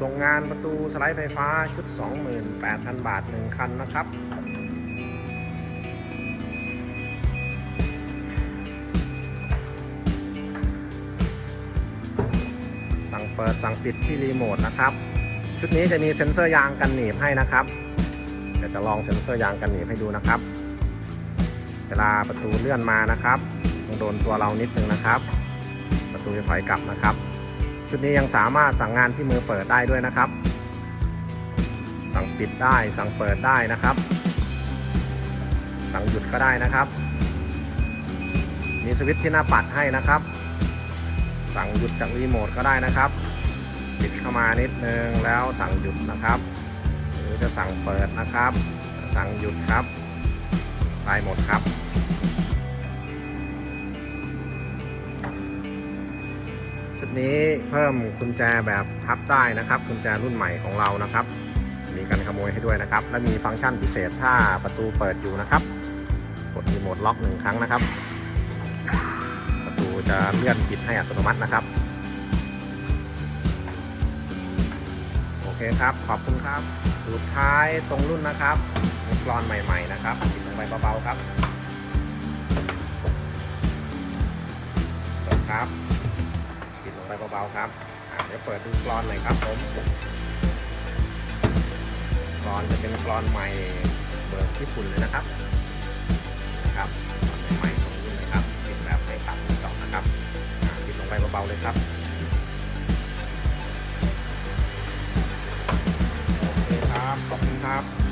ส่งงานประตูสไลด์ไฟฟ้าชุด 28,000 บาท 1 คันนะครับสั่งเปิดสั่งปิดที่รีโมทนะครับ ชุดนี้จะมีเซ็นเซอร์ยางกันหนีบให้นะครับเดี๋ยวจะลองเซ็นเซอร์ยางกันหนีบให้ดูนะครับ เวลาประตูเลื่อนมานะครับต้องโดนตัวเรานิดนึงนะครับ ประตูจะถอยกลับนะครับ ชุดนี้ยังสามารถสั่งงานที่มือเปิดได้ด้วยนะครับ สั่งปิดได้สั่งเปิดได้นะครับ สั่งหยุดก็ได้นะครับ มีสวิตช์ที่หน้าปัดให้นะครับ สั่งหยุดจากรีโมทก็ได้นะครับ ปิดเข้ามานิดนึงแล้วสั่งหยุดนะครับ หรือจะสั่งเปิดนะครับ สั่งหยุดครับได้หมดครับ ชุดนี้เพิ่มกุญแจแบบพับได้นะครับกุญแจรุ่นใหม่ของเรานะครับ มีการขโมยให้ด้วยนะครับ และมีฟังก์ชันพิเศษถ้าประตูเปิดอยู่นะครับ กดรีโมทล็อกหนึ่งครั้งนะครับ ประตูจะเลื่อนปิดให้อัตโนมัตินะครับโอเคครับขอบคุณครับสุดท้ายตรงรุ่นนะครับกรอนใหม่ ๆ นะครับปิดลงไปเบาๆครับครับ เบาๆครับเดี๋ยวเปิดดูกรอนหน่อยครับผมกรอนจะเป็นกรอนใหม่เบอร์กญี่ปุ่นเลยนะครับครับใหม่ของรุ่นเลยครับปิดแบบใส่ปากสองนะครับปิดลงไปเบาๆเลยครับโอเคครับขอบคุณครับ